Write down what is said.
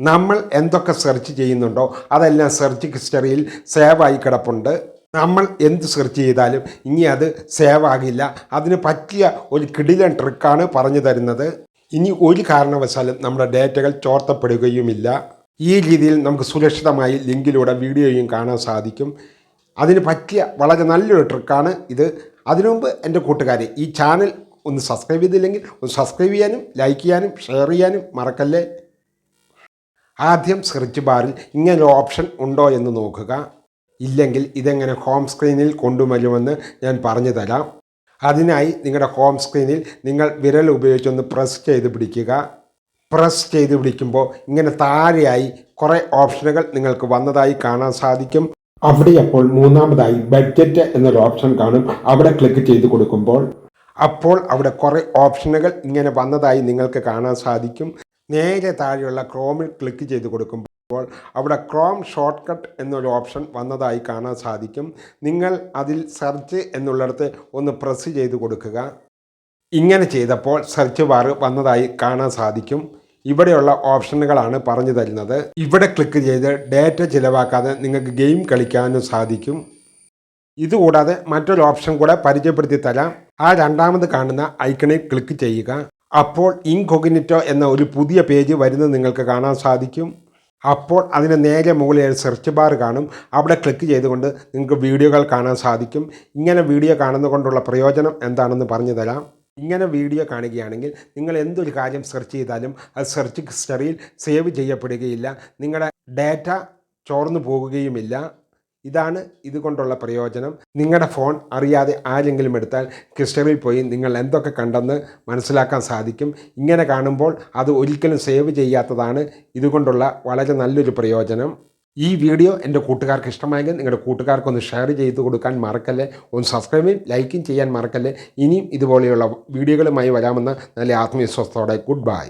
നമ്മൾ എന്തൊക്കെ സെർച്ച് ചെയ്യുന്നുണ്ടോ അതെല്ലാം സെർച്ച് ഹിസ്റ്ററിയിൽ സേവ് ആയി കിടപ്പുണ്ട്. നമ്മൾ എന്ത് സെർച്ച് ചെയ്താലും ഇനി അത് സേവ് ആകില്ല. അതിന് പറ്റിയ ഒരു കിടിലൻ ട്രിക്കാണ് പറഞ്ഞു തരുന്നത്. ഇനി ഒരു കാരണവശാലും നമ്മുടെ ഡേറ്റകൾ ചോർത്തപ്പെടുകയുമില്ല. ഈ രീതിയിൽ നമുക്ക് സുരക്ഷിതമായി ലിങ്കിലൂടെ വീഡിയോയും കാണാൻ സാധിക്കും. അതിന് പറ്റിയ വളരെ നല്ലൊരു ട്രിക്കാണ് ഇത്. അതിനു മുമ്പ് എന്റെ കൂട്ടുകാരെ ഈ ചാനൽ ഒന്ന് സബ്സ്ക്രൈബ് ചെയ്തില്ലെങ്കിൽ ഒന്ന് സബ്സ്ക്രൈബ് ചെയ്യാനും ലൈക്ക് ചെയ്യാനും ഷെയർ ചെയ്യാനും മറക്കല്ലേ? ആദ്യം സെർച്ച് ബാറിൽ ഇങ്ങനെ ഓപ്ഷൻ ഉണ്ടോ എന്ന് നോക്കുക. ഇല്ലെങ്കിൽ ഇതെങ്ങനെ ഹോം സ്ക്രീനിൽ കൊണ്ടുവരുമെന്ന് ഞാൻ പറഞ്ഞു തരാം. അതിനായി നിങ്ങളുടെ ഹോം സ്ക്രീനിൽ നിങ്ങൾ വിരൽ ഉപയോഗിച്ചൊന്ന് പ്രസ് ചെയ്ത് പിടിക്കുക. പ്രസ് ചെയ്ത് പിടിക്കുമ്പോൾ ഇങ്ങനെ താഴെയായി കുറേ ഓപ്ഷനുകൾ നിങ്ങൾക്ക് വന്നതായി കാണാൻ സാധിക്കും. അവിടെ അപ്പോൾ മൂന്നാമതായി ബഡ്ജറ്റ് എന്നൊരു ഓപ്ഷൻ കാണും. അവിടെ ക്ലിക്ക് ചെയ്ത് കൊടുക്കുമ്പോൾ അപ്പോൾ അവിടെ കുറേ ഓപ്ഷനുകൾ ഇങ്ങനെ വന്നതായി നിങ്ങൾക്ക് കാണാൻ സാധിക്കും. നേരെ താഴെയുള്ള ക്രോമിൽ ക്ലിക്ക് ചെയ്ത് കൊടുക്കുമ്പോൾ അവിടെ ക്രോം ഷോർട്ട് കട്ട് എന്നൊരു ഓപ്ഷൻ വന്നതായി കാണാൻ സാധിക്കും. നിങ്ങൾ അതിൽ സെർച്ച് എന്നുള്ളിടത്ത് ഒന്ന് പ്രസ് ചെയ്ത് കൊടുക്കുക. ഇങ്ങനെ ചെയ്തപ്പോൾ സെർച്ച് ബാർ വന്നതായി കാണാൻ സാധിക്കും. ഇവിടെയുള്ള ഓപ്ഷനുകളാണ് പറഞ്ഞു തരുന്നത്. ഇവിടെ ക്ലിക്ക് ചെയ്ത് ഡേറ്റ ചിലവാക്കാതെ നിങ്ങൾക്ക് ഗെയിം കളിക്കാനും സാധിക്കും. ഇതുകൂടാതെ മറ്റൊരു ഓപ്ഷൻ കൂടെ പരിചയപ്പെടുത്തി തരാം. ആ രണ്ടാമത് കാണുന്ന ഐക്കണിൽ ക്ലിക്ക് ചെയ്യുക. അപ്പോൾ ഇൻകൊഗ്നിറ്റോ എന്ന ഒരു പുതിയ പേജ് വരുന്നത് നിങ്ങൾക്ക് കാണാൻ സാധിക്കും. അപ്പോൾ അതിന് നേരെ മുകളിൽ ഒരു സെർച്ച് ബാർ കാണും. അവിടെ ക്ലിക്ക് ചെയ്തുകൊണ്ട് നിങ്ങൾക്ക് വീഡിയോകൾ കാണാൻ സാധിക്കും. ഇങ്ങനെ വീഡിയോ കാണുന്നതുകൊണ്ടുള്ള പ്രയോജനം എന്താണെന്ന് പറഞ്ഞു തരാം. ഇങ്ങനെ വീഡിയോ കാണുകയാണെങ്കിൽ നിങ്ങൾ എന്തൊരു കാര്യം സെർച്ച് ചെയ്താലും അത് സെർച്ച് ഹിസ്റ്ററിയിൽ സേവ് ചെയ്യപ്പെടുകയില്ല. നിങ്ങളുടെ ഡാറ്റ ചോർന്നു പോകുകയുമില്ല. ഇതാണ് ഇതുകൊണ്ടുള്ള പ്രയോജനം. നിങ്ങളുടെ ഫോൺ അറിയാതെ ആരെങ്കിലും എടുത്താൽ ക്രിസ്റ്ററിൽ പോയി നിങ്ങൾ എന്തൊക്കെ കണ്ടെന്ന് മനസ്സിലാക്കാൻ സാധിക്കും. ഇങ്ങനെ കാണുമ്പോൾ അത് ഒരിക്കലും സേവ് ചെയ്യാത്തതാണ് ഇതുകൊണ്ടുള്ള വളരെ നല്ലൊരു പ്രയോജനം. ഈ വീഡിയോ എന്റെ കൂട്ടുകാർക്ക് ഇഷ്ടമായെങ്കിൽ നിങ്ങളുടെ കൂട്ടുകാർക്കൊന്ന് ഷെയർ ചെയ്ത് കൊടുക്കാൻ മറക്കല്ലേ. ഒന്ന് സബ്സ്ക്രൈബും ലൈക്കും ചെയ്യാൻ മറക്കല്ലേ. ഇനിയും ഇതുപോലെയുള്ള വീഡിയോകളുമായി വരാമെന്ന് നല്ല ആത്മവിശ്വാസത്തോടെ ഗുഡ് ബൈ.